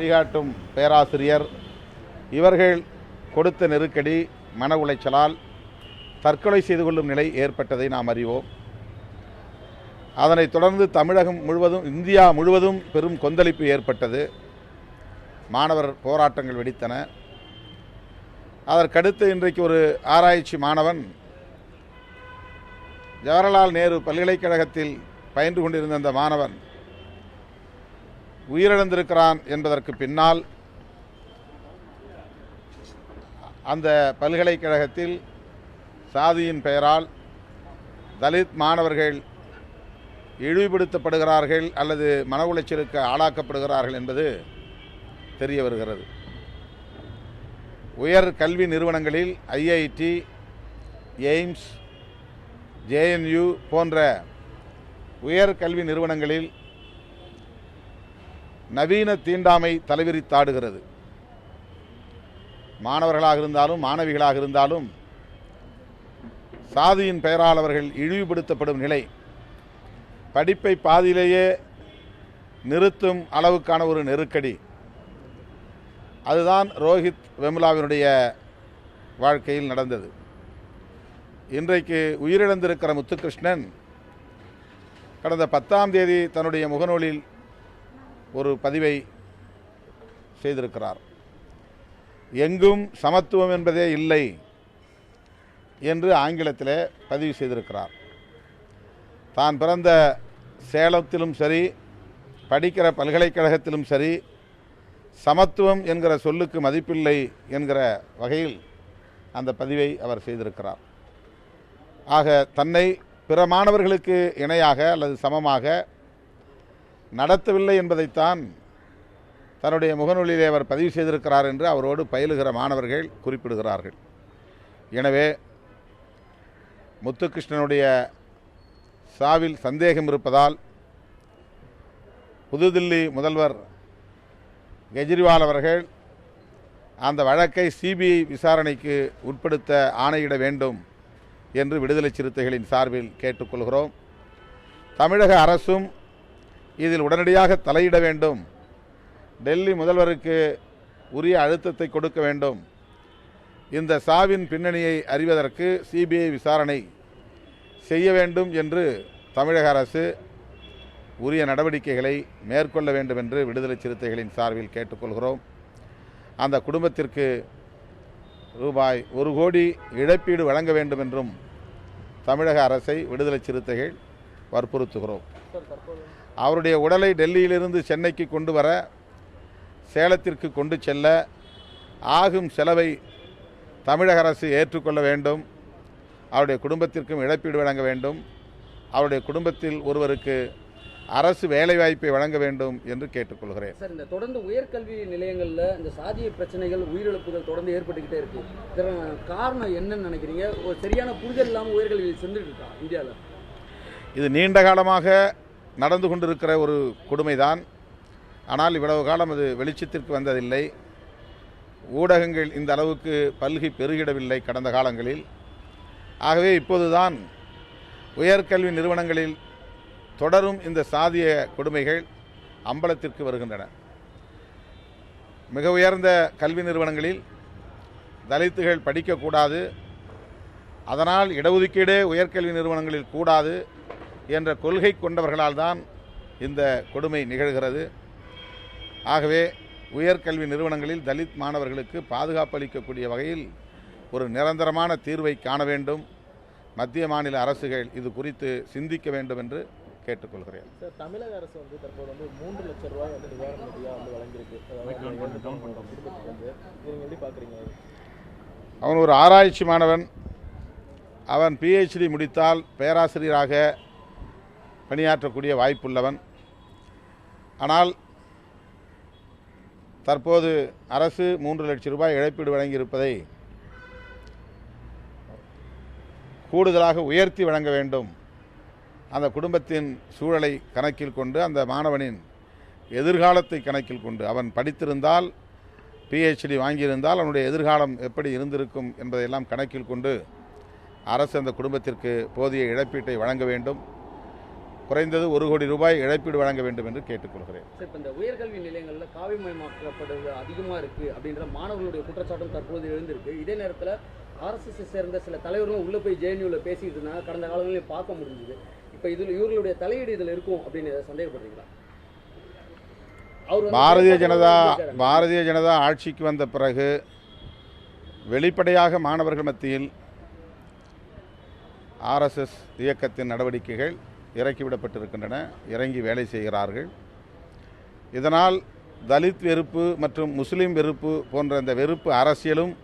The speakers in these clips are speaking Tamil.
வழிகாட்டும் பேராசிரியர். இவர்கள் கொடுத்த நெருக்கடி மன உளைச்சலால் தற்கொலை செய்து கொள்ளும் நிலை ஏற்பட்டதை நாம் அறிவோம். அதனைத் தொடர்ந்து தமிழகம் முழுவதும் இந்தியா முழுவதும் பெரும் கொந்தளிப்பு ஏற்பட்டது. மாணவர் போராட்டங்கள் வெடித்தன. அதற்கடுத்து இன்றைக்கு ஒரு ஆராய்ச்சி மாணவன் ஜவஹர்லால் நேரு பல்கலைக்கழகத்தில் பயின்று கொண்டிருந்த அந்த மாணவன் உயிரிழந்திருக்கிறான் என்பதற்கு பின்னால் அந்த பல்கலைக்கழகத்தில் சாதியின் பெயரால் தலித் மாணவர்கள் இழிவுபடுத்தப்படுகிறார்கள் அல்லது மன உளைச்சலுக்கு ஆளாக்கப்படுகிறார்கள் என்பது தெரிய வருகிறது. உயர் கல்வி நிறுவனங்களில் ஐஐடி எய்ம்ஸ் ஜேஎன்யூ போன்ற உயர் கல்வி நிறுவனங்களில் நவீன தீண்டாமை தலைவிரித்தாடுகிறது. மாணவர்களாக இருந்தாலும் மாணவிகளாக இருந்தாலும் சாதியின் பெயரால் அவர்கள் இழிவுபடுத்தப்படும் நிலை. படிப்பை பாதியிலேயே நிறுத்தும் அளவுக்கான ஒரு நெருக்கடி. அதுதான் ரோஹித் வெமுலாவினுடைய வாழ்க்கையில் நடந்தது. இன்றைக்கு உயிரிழந்திருக்கிற முத்துகிருஷ்ணன் கடந்த பத்தாம் தேதி தன்னுடைய முகநூலில் ஒரு பதிவை செய்திருக்கிறார். எங்கும் சமத்துவம் என்பதே இல்லை என்று ஆங்கிலத்தில் பதிவு செய்திருக்கிறார். தான் பிறந்த சேலத்திலும் சரி படிக்கிற பல்கலைக்கழகத்திலும் சரி சமத்துவம் என்கிற சொல்லுக்கு மதிப்பில்லை என்கிற வகையில் அந்த பதிவை அவர் செய்திருக்கிறார். ஆக தன்னை பிற மாணவர்களுக்கு இணையாக அல்லது சமமாக நடத்தவில்லை என்பதைத்தான் தன்னுடைய முகநூலிலே அவர் பதிவு செய்திருக்கிறார் என்று அவரோடு பயிலுகிற மாணவர்கள் குறிப்பிடுகிறார்கள். எனவே முத்துகிருஷ்ணனுடைய சாவில் சந்தேகம் இருப்பதால் புதுதில்லி முதல்வர் கெஜ்ரிவால் அவர்கள் அந்த வழக்கை சிபிஐ விசாரணைக்கு உட்படுத்த ஆணையிட வேண்டும் என்று விடுதலை சிறுத்தைகளின் சார்பில் கேட்டுக்கொள்கிறோம். தமிழக அரசும் இதில் உடனடியாக தலையிட வேண்டும். டெல்லி முதல்வருக்கு உரிய அழுத்தத்தை கொடுக்க வேண்டும். இந்த சாவின் பின்னணியை அறிவதற்கு சிபிஐ விசாரணை செய்ய வேண்டும் என்று தமிழக அரசு உரிய நடவடிக்கைகளை மேற்கொள்ள வேண்டும் என்று விடுதலை சிறுத்தைகளின் சார்பில் கேட்டுக்கொள்கிறோம். அந்த குடும்பத்திற்கு ரூபாய் ஒரு கோடி இழப்பீடு வழங்க வேண்டும் என்றும் தமிழக அரசை விடுதலை சிறுத்தைகள் வற்புறுத்துகிறோம். அவருடைய உடலை டெல்லியிலிருந்து சென்னைக்கு கொண்டு வர சேலத்திற்கு கொண்டு செல்ல ஆகும் செலவை தமிழக அரசு ஏற்றுக்கொள்ள வேண்டும். அவருடைய குடும்பத்திற்கும் இழப்பீடு வழங்க வேண்டும். அவருடைய குடும்பத்தில் ஒருவருக்கு அரசு வேலைவாய்ப்பை வழங்க வேண்டும் என்று கேட்டுக்கொள்கிறேன். சார் இந்த தொடர்ந்து உயர்கல்வி நிலையங்கள்ல இந்த சாதிய பிரச்சனைகள் உயிரிழப்புகள் தொடர்ந்து ஏற்பட்டுக்கிட்டே இருக்கு. இதற்கான காரணம் என்னன்னு நினைக்கிறீங்க? ஒரு சரியான புரிதல் இல்லாமல் உயர்கல்வி சென்றுட்டு இருக்கா இந்தியாவில் இது நீண்ட காலமாக நடந்து கொண்டிருக்கிற ஒரு கொடுமைதான். ஆனால் இவ்வளவு காலம் அது வெளிச்சத்திற்கு வந்ததில்லை. ஊடகங்கள் இந்த அளவுக்கு பல்கி பெருகிடவில்லை கடந்த காலங்களில். ஆகவே இப்போதுதான் உயர்கல்வி நிறுவனங்களில் தொடரும் இந்த சாதிய கொடுமைகள் அம்பலத்திற்கு வருகின்றன. மிக உயர்ந்த கல்வி நிறுவனங்களில் தலித்துகள் படிக்கக்கூடாது. அதனால் இடஒதுக்கீடே உயர்கல்வி நிறுவனங்களில் கூடாது. என்ற கொள்கை கொண்டவர்களால் தான் இந்த கொடுமை நிகழ்கிறது. ஆகவே உயர்கல்வி நிறுவனங்களில் தலித் மாணவர்களுக்கு பாதுகாப்பு அளிக்கக்கூடிய வகையில் ஒரு நிரந்தரமான தீர்வை காண வேண்டும். மத்திய மாநில அரசுகள் இது குறித்து சிந்திக்க வேண்டும் என்று கேட்டுக்கொள்கிறேன். சார் தமிழக அரசு வந்து தற்போது வந்து மூன்று லட்சம் ரூபாய் வந்து நிவாரண நிதியா வந்து வழங்கியிருக்கு. அதாவது அவங்க இழந்த குடும்பத்துக்கு வந்து. இதை நீங்க எப்படி பாக்குறீங்க? அவன் ஒரு ஆராய்ச்சி மாணவன். அவன் பிஹெச்டி முடித்தால் பேராசிரியராக பணியாற்றக்கூடிய வாய்ப்புள்ளவன். ஆனால் தற்போது அரசு மூன்று லட்சம் ரூபாய் இழப்பீடு வழங்கியிருப்பதை கூடுதலாக உயர்த்தி வழங்க வேண்டும். அந்த குடும்பத்தின் சூழலை கணக்கில் கொண்டு அந்த மாணவனின் எதிர்காலத்தை கணக்கில் கொண்டு அவன் படித்திருந்தால் பிஹெச்டி வாங்கியிருந்தால் அவனுடைய எதிர்காலம் எப்படி இருந்திருக்கும் என்பதையெல்லாம் கணக்கில் கொண்டு அரசு அந்த குடும்பத்திற்கு போதிய இழப்பீட்டை வழங்க வேண்டும். குறைந்தது ஒரு கோடி ரூபாய் இழப்பீடு வழங்க வேண்டும் என்று கேட்டுக்கொள்கிறேன். சார் இப்போ இந்த உயர்கல்வி நிலையங்களில் காவிமயமாக்கப்படுவது அதிகமாக இருக்குது அப்படின்ற மாணவர்களுடைய குற்றச்சாட்டும் தற்போது எழுந்திருக்கு. இதே நேரத்தில் ஆர்எஸ்எஸ் சேர்ந்த சில தலைவர்களும் உள்ளே போய் ஜேஎன்யூவில் பேசிட்டு இருந்தாங்க கடந்த காலங்களில் பார்க்க முடிஞ்சுது. இப்போ இதில் இவர்களுடைய தலையீடு இதில் இருக்கும் அப்படின்னு சந்தேகப்படுறீங்களா? பாரதிய ஜனதா. பாரதிய ஜனதா ஆட்சிக்கு வந்த பிறகு வெளிப்படையாக மாணவர்கள் மத்தியில் ஆர்எஸ்எஸ் இயக்கத்தின் நடவடிக்கைகள் இறக்கிவிடப்பட்டிருக்கின்றன இறங்கி வேலை செய்கிறார்கள். இதனால் தலித் வெறுப்பு மற்றும் முஸ்லீம் வெறுப்பு போன்ற இந்த வெறுப்பு அரசியலும்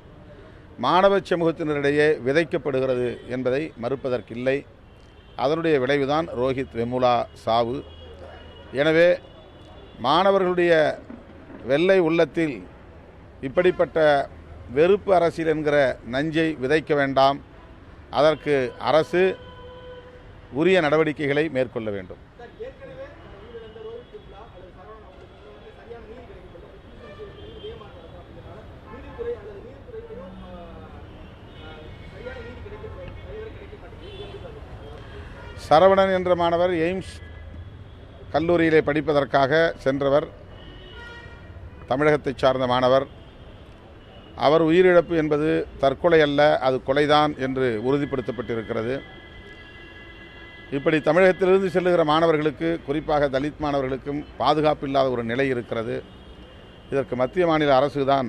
மாணவ சமூகத்தினரிடையே விதைக்கப்படுகிறது என்பதை மறுப்பதற்கில்லை. அதனுடைய விளைவுதான் ரோஹித் வெமுலா சாவு. எனவே மாணவர்களுடைய வெள்ளை உள்ளத்தில் இப்படிப்பட்ட வெறுப்பு அரசியல் என்கிற நஞ்சை விதைக்க வேண்டாம். அதற்கு அரசு உரிய நடவடிக்கைகளை மேற்கொள்ள வேண்டும். சரவணன் என்ற மாணவர் எய்ம்ஸ் கல்லூரியிலே படிப்பதற்காக சென்றவர் தமிழகத்தைச் சார்ந்த மாணவர். அவர் உயிரிழப்பு என்பது தற்கொலை அல்ல அது கொலைதான் என்று உறுதிப்படுத்தப்பட்டிருக்கிறது. இப்படி தமிழகத்திலிருந்து செல்லுகிற மாணவர்களுக்கு குறிப்பாக தலித் மாணவர்களுக்கும் பாதுகாப்பு இல்லாத ஒரு நிலை இருக்கிறது. இதற்கு மத்திய மாநில அரசுதான்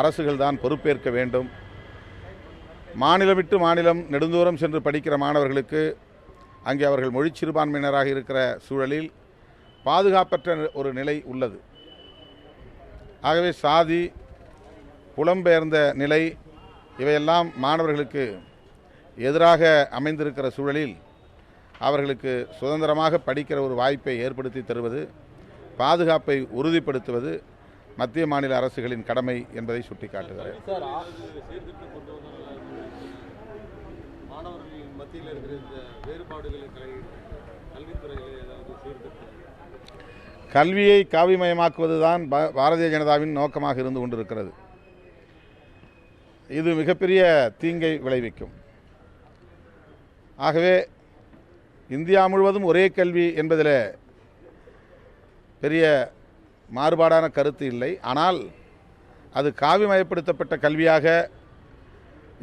அரசுகள் தான் பொறுப்பேற்க வேண்டும். மாநிலம் விட்டு மாநிலம் நெடுந்தூரம் சென்று படிக்கிற மாணவர்களுக்கு அங்கே அவர்கள் மொழி சிறுபான்மையினராக இருக்கிற சூழலில் பாதுகாப்பற்ற ஒரு நிலை உள்ளது. ஆகவே சாதி புலம்பெயர்ந்த நிலை இவையெல்லாம் மாணவர்களுக்கு எதிராக அமைந்திருக்கிற சூழலில் அவர்களுக்கு சுதந்திரமாக படிக்கிற ஒரு வாய்ப்பை ஏற்படுத்தி தருவது பாதுகாப்பை உறுதிப்படுத்துவது மத்திய மாநில அரசுகளின் கடமை என்பதை சுட்டிக்காட்டுகிறேன். கல்வியை காவிமயமாக்குவதுதான் பாரதிய ஜனதாவின் நோக்கமாக இருந்து கொண்டிருக்கிறது. இது மிகப்பெரிய தீங்கை விளைவிக்கும். ஆகவே இந்தியா முழுவதும் ஒரே கல்வி என்பதில் பெரிய மாறுபாடான கருத்து இல்லை. ஆனால் அது காவிமயப்படுத்தப்பட்ட கல்வியாக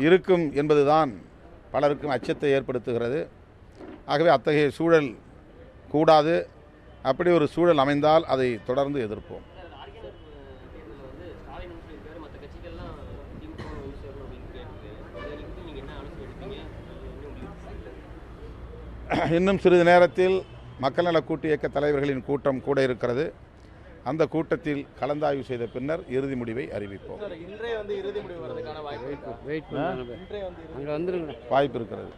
இருக்கும் என்பதுதான் பலருக்கும் அச்சத்தை ஏற்படுத்துகிறது. ஆகவே அத்தகைய சூழல் கூடாது. அப்படி ஒரு சூழல் அமைந்தால் அதை தொடர்ந்து எதிர்ப்போம். இன்னும் சிறிது நேரத்தில் மக்கள் நல கூட்டு இயக்க தலைவர்களின் கூட்டம் கூட இருக்கிறது அந்த கூட்டத்தில் கலந்தாய்வு செய்த பின்னர் இறுதி முடிவை அறிவிப்போம் சார் இன்றைய வந்து இறுதி முடிவு வரதுக்கான வாய்ப்பு இருக்கா வெயிட் பண்ணுங்க இன்றைய வந்து இறுதி அங்கே வந்துருங்க வாய்ப்பு இருக்கிறது